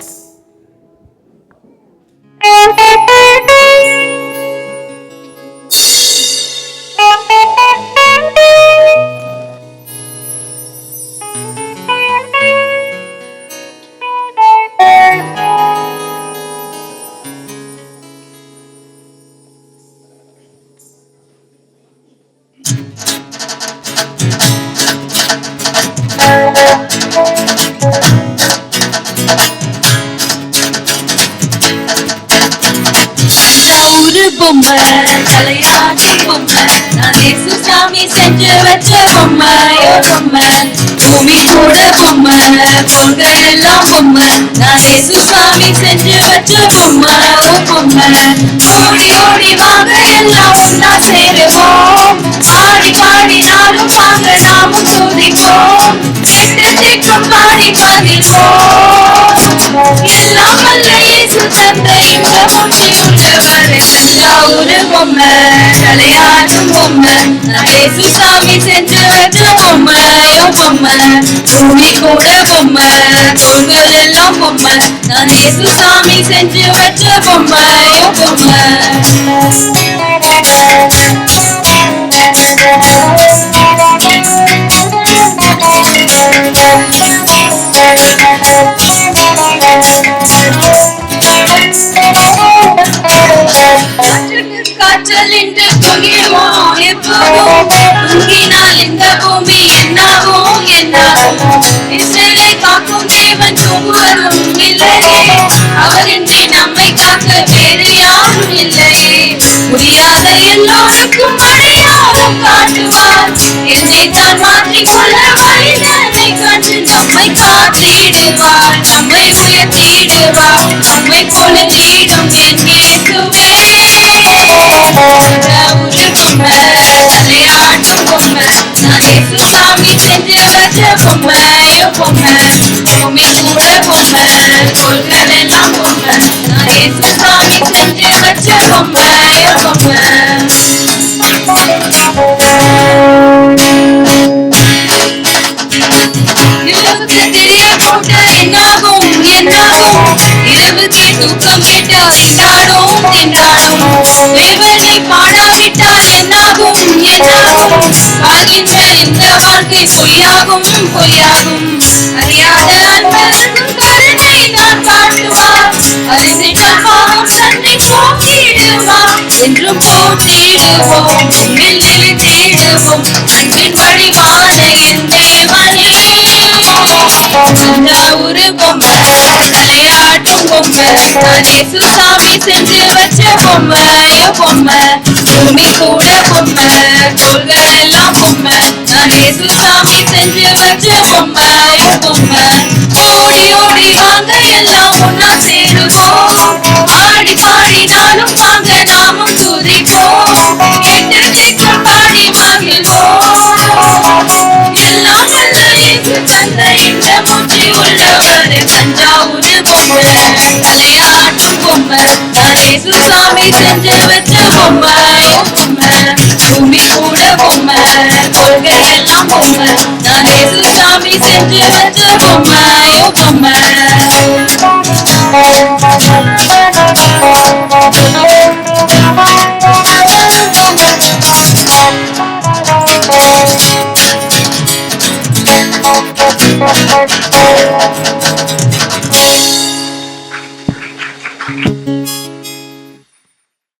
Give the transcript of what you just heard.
Thanks. பொம்மை. தலையாட்டி பொம்மை. நான் இயேசு சாமி செஞ்சு வச்ச பொம்மையோ பொம்மை. பூமி கூட பொம்மை பொங்கல் எல்லாம் பொம்மை. நான் இயேசு சாமி செஞ்சு வச்ச பொம்மை. பொம்மை. ஓடி ஓடி வாங்க. எல்லாம் ஒன்னா சேருவோம். ஆடி பாடி நாளும் வாங்க. நாமும் துதிப்போம் பாடி எல்லாம் வல்ல இயேசு தந்த இந்த மூச்சு உள்ளவர் தஞ்சாவூரு பொம்மை தலையாடும் பொம்மை நான் இயேசு சாமி செஞ்சு வச்ச பொம்மையோ பொம்மை பூமி கூட பொம்மை தோள்கள் எல்லாம் பொம்மை நான் இயேசு சாமி செஞ்சு வச்ச பொம்மையோ பொம்மை காற்றுக்கு என்று துணிவோம் எப்போதும் தூங்கினால் இந்த பூமி என்னாகும்? என்னாகும்? இஸ்ரேலை காக்கும் தேவன் தூங்குவதும் இல்லையே. அவரின்றி நம்மை காக்க வேறு யாரும் இல்லையே. முடியாத எல்லோருக்கும் அடையாளம் காட்டுவார். என்னை தான் மாற்றிக்கொள்ள வழிதனை கண்டு நம்மை காத்திடுவார். நம்மை உயர்த்திடுவார். நம்மை போல நீடும் சாமி செஞ்சு வச்ச பொம்மையோ பொம்மை பூமி கூட பொம்மை கொள்கள் எல்லாம் பொம்மை சாமி செஞ்சு வச்ச பொம்மை இரவுக்கு தெரிய போட்ட என்னாகும் என்னாகும் இரவுக்கு தூக்கம் கேட்டா திண்டாடும் திண்டாடும் தேவனை பாடாவிட்டால் என்னாகும் என்னாகும் இந்த வாழ்க்கை பொய்யாகும் பொய்யாகும் அறியாத அன்பருக்கும் கருணை தான் காட்டுவார் அறிந்திட்டால் பாவம் தன்னை போக்கிடுவார் என்றும் போட்டிடுவோம் நிலை தேடுவோம் அன்பின் வழிவான என் தேவனே ஒரு பொம்மை தலையாட்டும் பொம்மை நான் இயேசு செஞ்சு வச்ச பொம்மையோ பொம்மை பூமி கூட பொம்மை தோள்கள் எல்லாம் பொம்மை. நான் இயேசு சாமி செஞ்சு வச்ச பொம்மை பொம்மை. ஓடி ஓடி வாங்க எல்லாம் ஒன்னா சேருவோம் ஆடி பாடி நாளும் வாங்க நாமும் துதிப்போம் எட்டு திக்கும் பாடி வாங்கிடுவோம் எல்லாம் வல்ல இயேசு தந்த இந்த மூச்சு உள்ளவர் தஞ்சாவூர் பொம்மை. தலையாட்டும் பொம்மை. நான் இயேசு சாமி செஞ்சு வச்ச பொம்மை. பூமி கூட பொம்மை கொள்கை பொம்மை நான் இயேசு சாமி செஞ்சு வச்ச பொம்மையோ பொம்மை